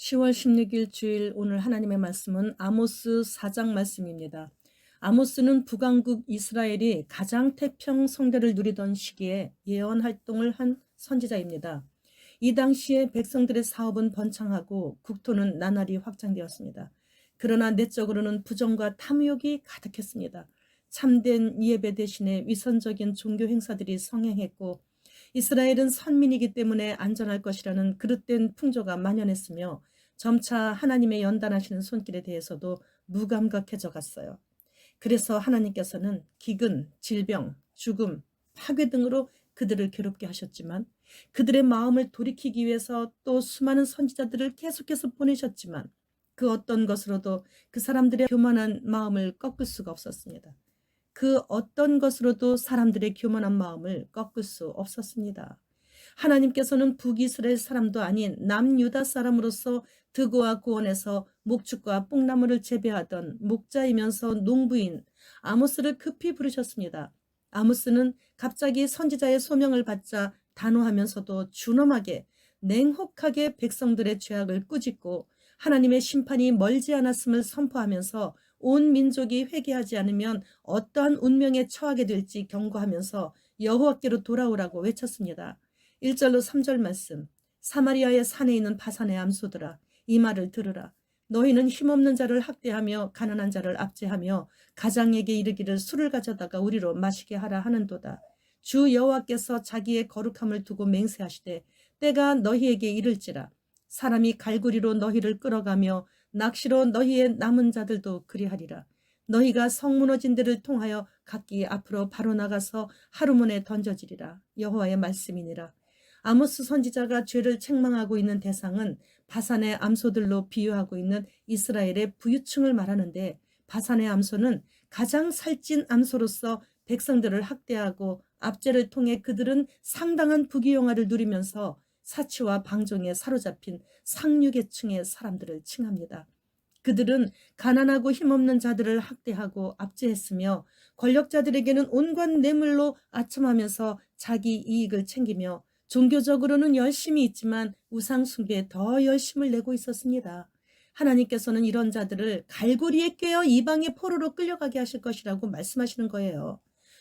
10월 16일 주일 오늘 하나님의 말씀은 아모스 4장 말씀입니다. 아모스는 북왕국 이스라엘이 가장 태평 성대를 누리던 시기에 예언 활동을 한 선지자입니다. 이 당시에 백성들의 사업은 번창하고 국토는 나날이 확장되었습니다. 그러나 내적으로는 부정과 탐욕이 가득했습니다. 참된 예배 대신에 위선적인 종교 행사들이 성행했고 이스라엘은 선민이기 때문에 안전할 것이라는 그릇된 풍조가 만연했으며 점차 하나님의 연단하시는 손길에 대해서도 무감각해져 갔어요. 그래서 하나님께서는 기근, 질병, 죽음, 파괴 등으로 그들을 괴롭게 하셨지만 그들의 마음을 돌이키기 위해서 또 수많은 선지자들을 계속해서 보내셨지만 그 어떤 것으로도 그 사람들의 교만한 마음을 꺾을 수가 없었습니다. 그 어떤 것으로도 사람들의 교만한 마음을 꺾을 수 없었습니다. 하나님께서는 북이스라엘 사람도 아닌 남유다 사람으로서 드고와 고원에서 목축과 뽕나무를 재배하던 목자이면서 농부인 아모스를 급히 부르셨습니다. 아모스는 갑자기 선지자의 소명을 받자 단호하면서도 준엄하게 냉혹하게 백성들의 죄악을 꾸짖고 하나님의 심판이 멀지 않았음을 선포하면서 온 민족이 회개하지 않으면 어떠한 운명에 처하게 될지 경고하면서 여호와께로 돌아오라고 외쳤습니다. 1절로 3절 말씀. 사마리아의 산에 있는 바산의 암소들아 이 말을 들으라. 너희는 힘없는 자를 학대하며 가난한 자를 압제하며 가장에게 이르기를 술을 가져다가 우리로 마시게 하라 하는도다. 주 여호와께서 자기의 거룩함을 두고 맹세하시되 때가 너희에게 이를지라. 사람이 갈고리로 너희를 끌어가며 낚시로 너희의 남은 자들도 그리하리라. 너희가 성 무너진 데를 통하여 각기 앞으로 바로 나가서 하루문에 던져지리라. 여호와의 말씀이니라 아모스 선지자가 죄를 책망하고 있는 대상은 바산의 암소들로 비유하고 있는 이스라엘의 부유층을 말하는데 바산의 암소는 가장 살찐 암소로서 백성들을 학대하고 압제를 통해 그들은 상당한 부귀영화를 누리면서 사치와 방종에 사로잡힌 상류계층의 사람들을 칭합니다. 그들은 가난하고 힘없는 자들을 학대하고 압제했으며 권력자들에게는 온갖 뇌물로 아첨하면서 자기 이익을 챙기며 종교적으로는 열심히 있지만 우상숭배에 더 열심을 내고 있었습니다. 하나님께서는 이런 자들을 갈고리에 꿰어 이방의 포로로 끌려가게 하실 것이라고 말씀하시는 거예요.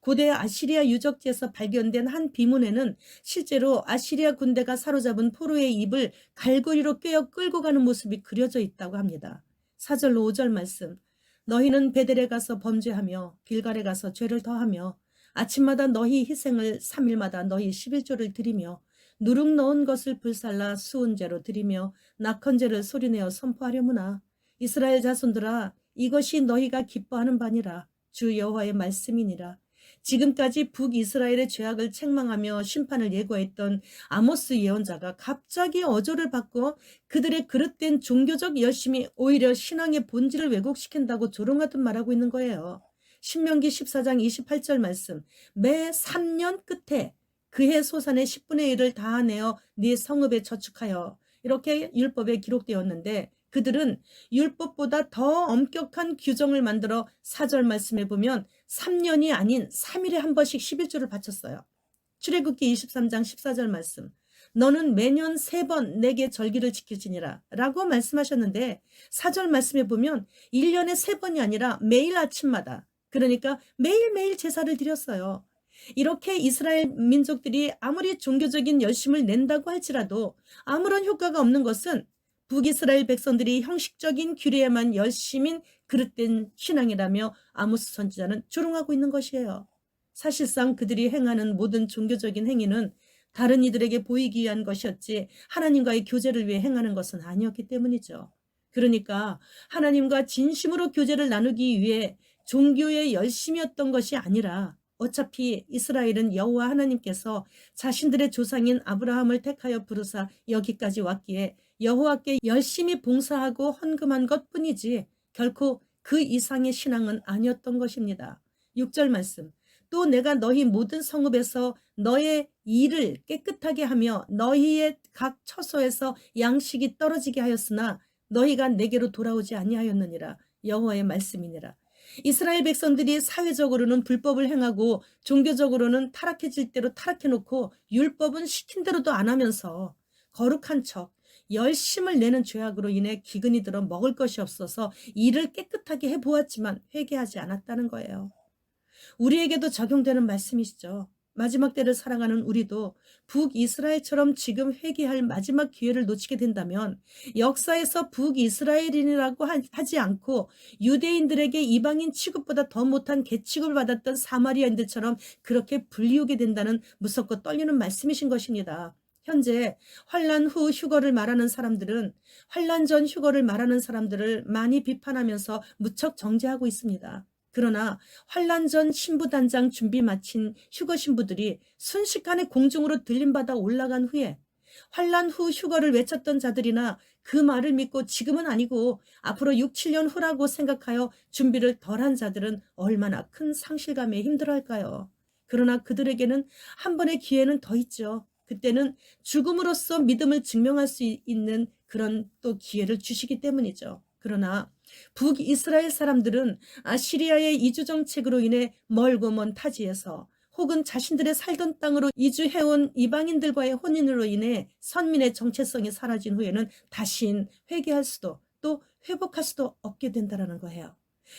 고대 아시리아 유적지에서 발견된 한 비문에는 실제로 아시리아 군대가 사로잡은 포로의 입을 갈고리로 꿰어 끌고 가는 모습이 그려져 있다고 합니다. 4절로 5절 말씀 너희는 베델에 가서 범죄하며 길갈에 가서 죄를 더하며 아침마다 너희 희생을 3일마다 너희 11조를 드리며 누룩 넣은 것을 불살라 수은제로 드리며 낙헌제를 소리내어 선포하려무나. 이스라엘 자손들아 이것이 너희가 기뻐하는 바니라. 주 여호와의 말씀이니라. 지금까지 북이스라엘의 죄악을 책망하며 심판을 예고했던 아모스 예언자가 갑자기 어조를 바꿔 그들의 그릇된 종교적 열심이 오히려 신앙의 본질을 왜곡시킨다고 조롱하듯 말하고 있는 거예요. 신명기 14장 28절 말씀 매 3년 끝에 그해 소산의 10분의 1을 다 내어 네 성읍에 저축하여 이렇게 율법에 기록되었는데 그들은 율법보다 더 엄격한 규정을 만들어 사절 말씀에 보면 3년이 아닌 3일에 한 번씩 11조를 바쳤어요. 출애굽기 23장 14절 말씀. 너는 매년 세 번 내게 절기를 지키지니라 라고 말씀하셨는데 사절 말씀에 보면 1년에 세 번이 아니라 매일 아침마다 그러니까 매일매일 제사를 드렸어요. 이렇게 이스라엘 민족들이 아무리 종교적인 열심을 낸다고 할지라도 아무런 효과가 없는 것은 북이스라엘 백성들이 형식적인 규례에만 열심인 그릇된 신앙이라며 아모스 선지자는 조롱하고 있는 것이에요. 사실상 그들이 행하는 모든 종교적인 행위는 다른 이들에게 보이기 위한 것이었지 하나님과의 교제를 위해 행하는 것은 아니었기 때문이죠. 그러니까 하나님과 진심으로 교제를 나누기 위해 종교의 열심이었던 것이 아니라 어차피 이스라엘은 여호와 하나님께서 자신들의 조상인 아브라함을 택하여 부르사 여기까지 왔기에 여호와께 열심히 봉사하고 헌금한 것뿐이지 결코 그 이상의 신앙은 아니었던 것입니다. 6절 말씀. 또 내가 너희 모든 성읍에서 너의 일을 깨끗하게 하며 너희의 각 처소에서 양식이 떨어지게 하였으나 너희가 내게로 돌아오지 아니하였느니라 여호와의 말씀이니라. 이스라엘 백성들이 사회적으로는 불법을 행하고 종교적으로는 타락해질 대로 타락해놓고 율법은 시킨 대로도 안 하면서 거룩한 척 열심을 내는 죄악으로 인해 기근이 들어 먹을 것이 없어서 일을 깨끗하게 해보았지만 회개하지 않았다는 거예요. 우리에게도 적용되는 말씀이시죠. 마지막 때를 살아가는 우리도 북이스라엘처럼 지금 회개할 마지막 기회를 놓치게 된다면 역사에서 북이스라엘인이라고 하- 하지 않고 유대인들에게 이방인 취급보다 더 못한 개취급을 받았던 사마리아인들처럼 그렇게 불리우게 된다는 무섭고 떨리는 말씀이신 것입니다. 현재 환란 후 휴거를 말하는 사람들은 환란 전 휴거를 말하는 사람들을 많이 비판하면서 무척 정죄하고 있습니다. 그러나 환란 전 신부단장 준비 마친 휴거 신부들이 순식간에 공중으로 들림받아 올라간 후에 환란 후 휴거를 외쳤던 자들이나 그 말을 믿고 지금은 아니고 앞으로 6, 7년 후라고 생각하여 준비를 덜한 자들은 얼마나 큰 상실감에 힘들어할까요? 그러나 그들에게는 한 번의 기회는 더 있죠. 그때는 죽음으로써 믿음을 증명할 수 있는 그런 또 기회를 주시기 때문이죠. 그러나 북이스라엘 사람들은 아시리아의 이주 정책으로 인해 멀고 먼 타지에서 혹은 자신들의 살던 땅으로 이주해온 이방인들과의 혼인으로 인해 선민의 정체성이 사라진 후에는 다신 회개할 수도 또 회복할 수도 없게 된다는 거예요.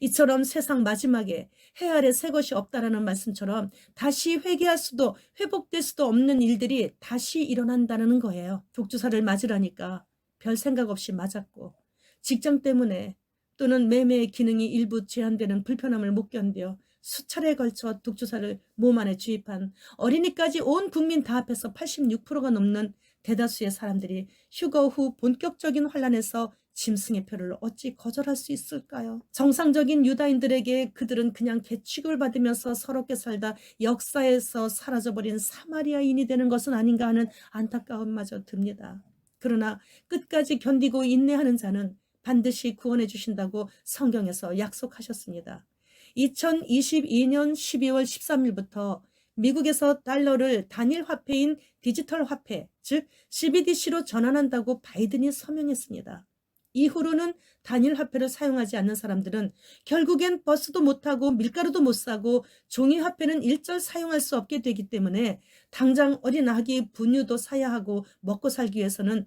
이처럼 세상 마지막에 해 아래 새 것이 없다라는 말씀처럼 다시 회개할 수도 회복될 수도 없는 일들이 다시 일어난다는 거예요. 독주사를 맞으라니까 별 생각 없이 맞았고 직장 때문에 또는 매매의 기능이 일부 제한되는 불편함을 못 견뎌 수차례에 걸쳐 독주사를 몸 안에 주입한 어린이까지 온 국민 다 합해서 86%가 넘는 대다수의 사람들이 휴거 후 본격적인 환란에서 짐승의 표를 어찌 거절할 수 있을까요? 정상적인 유다인들에게 그들은 그냥 개취급을 받으면서 서럽게 살다 역사에서 사라져버린 사마리아인이 되는 것은 아닌가 하는 안타까움마저 듭니다. 그러나 끝까지 견디고 인내하는 자는 반드시 구원해 주신다고 성경에서 약속하셨습니다. 2022년 12월 13일부터 미국에서 달러를 단일 화폐인 디지털 화폐, 즉 CBDC로 전환한다고 바이든이 서명했습니다. 이후로는 단일 화폐를 사용하지 않는 사람들은 결국엔 버스도 못 타고 밀가루도 못 사고 종이 화폐는 일절 사용할 수 없게 되기 때문에 당장 어린 아기 분유도 사야 하고 먹고 살기 위해서는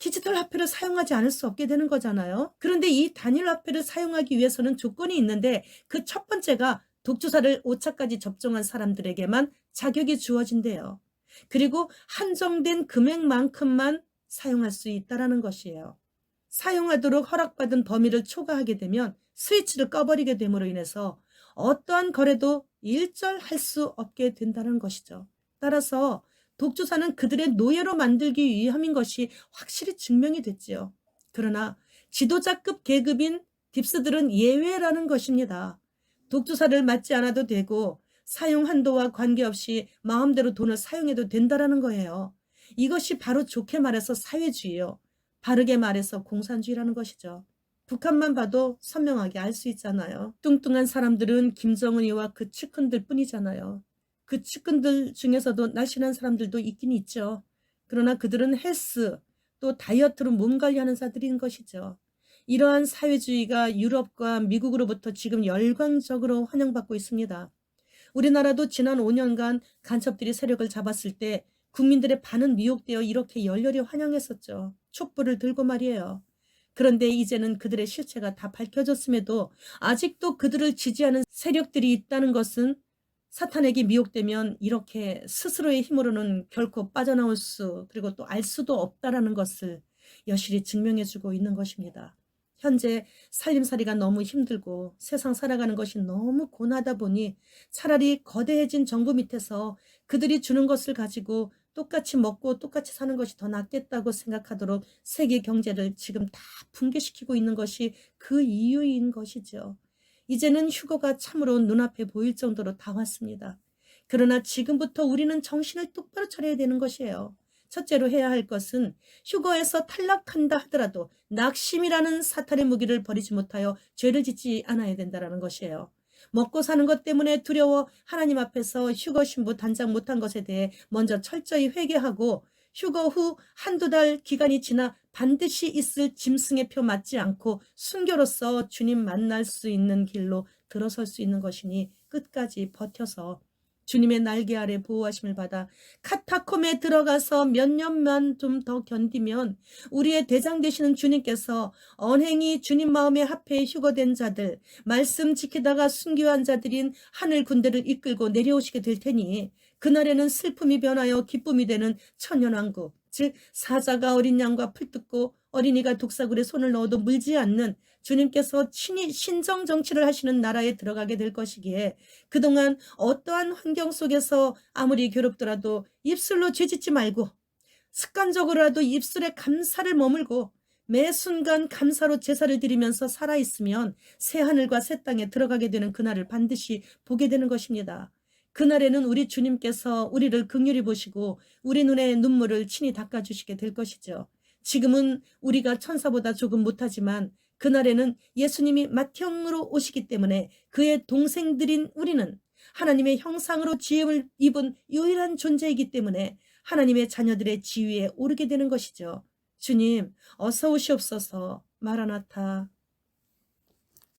디지털 화폐를 사용하지 않을 수 없게 되는 거잖아요. 그런데 이 단일 화폐를 사용하기 위해서는 조건이 있는데 그 첫 번째가 독주사를 5차까지 접종한 사람들에게만 자격이 주어진대요. 그리고 한정된 금액만큼만 사용할 수 있다라는 것이에요. 사용하도록 허락받은 범위를 초과하게 되면 스위치를 꺼버리게 됨으로 인해서 어떠한 거래도 일절 할 수 없게 된다는 것이죠. 따라서 독주사는 그들의 노예로 만들기 위함인 것이 확실히 증명이 됐지요. 그러나 지도자급 계급인 딥스들은 예외라는 것입니다. 독주사를 맞지 않아도 되고 사용 한도와 관계없이 마음대로 돈을 사용해도 된다라는 거예요. 이것이 바로 좋게 말해서 사회주의요. 바르게 말해서 공산주의라는 것이죠. 북한만 봐도 선명하게 알 수 있잖아요. 뚱뚱한 사람들은 김정은이와 그 측근들 뿐이잖아요. 그 측근들 중에서도 날씬한 사람들도 있긴 있죠. 그러나 그들은 헬스, 또 다이어트로 몸 관리하는 자들인 것이죠. 이러한 사회주의가 유럽과 미국으로부터 지금 열광적으로 환영받고 있습니다. 우리나라도 지난 5년간 간첩들이 세력을 잡았을 때 국민들의 반은 미혹되어 이렇게 열렬히 환영했었죠. 촛불을 들고 말이에요. 그런데 이제는 그들의 실체가 다 밝혀졌음에도 아직도 그들을 지지하는 세력들이 있다는 것은 사탄에게 미혹되면 이렇게 스스로의 힘으로는 결코 빠져나올 수 그리고 또 알 수도 없다라는 것을 여실히 증명해주고 있는 것입니다. 현재 살림살이가 너무 힘들고 세상 살아가는 것이 너무 고나다 보니 차라리 거대해진 정부 밑에서 그들이 주는 것을 가지고 똑같이 먹고 똑같이 사는 것이 더 낫겠다고 생각하도록 세계 경제를 지금 다 붕괴시키고 있는 것이 그 이유인 것이죠. 이제는 휴거가 참으로 눈앞에 보일 정도로 다 왔습니다. 그러나 지금부터 우리는 정신을 똑바로 차려야 되는 것이에요. 첫째로 해야 할 것은 휴거에서 탈락한다 하더라도 낙심이라는 사탄의 무기를 버리지 못하여 죄를 짓지 않아야 된다는 것이에요. 먹고 사는 것 때문에 두려워 하나님 앞에서 휴거 신부 단장 못한 것에 대해 먼저 철저히 회개하고 휴거 후 한두 달 기간이 지나 반드시 있을 짐승의 표 맞지 않고 순교로서 주님 만날 수 있는 길로 들어설 수 있는 것이니 끝까지 버텨서 주님의 날개 아래 보호하심을 받아 카타콤에 들어가서 몇 년만 좀 더 견디면 우리의 대장 되시는 주님께서 언행이 주님 마음에 합해 휴거된 자들, 말씀 지키다가 순교한 자들인 하늘 군대를 이끌고 내려오시게 될 테니 그날에는 슬픔이 변하여 기쁨이 되는 천년왕국, 즉 사자가 어린 양과 풀 뜯고 어린이가 독사굴에 손을 넣어도 물지 않는 주님께서 친히 신정 정치를 하시는 나라에 들어가게 될 것이기에 그동안 어떠한 환경 속에서 아무리 괴롭더라도 입술로 죄짓지 말고 습관적으로라도 입술에 감사를 머물고 매 순간 감사로 제사를 드리면서 살아있으면 새 하늘과 새 땅에 들어가게 되는 그날을 반드시 보게 되는 것입니다. 그날에는 우리 주님께서 우리를 극률히 보시고 우리 눈의 눈물을 친히 닦아주시게 될 것이죠. 지금은 우리가 천사보다 조금 못하지만 그날에는 예수님이 맏형으로 오시기 때문에 그의 동생들인 우리는 하나님의 형상으로 지음을 입은 유일한 존재이기 때문에 하나님의 자녀들의 지위에 오르게 되는 것이죠. 주님, 어서 오시옵소서. 마라나타.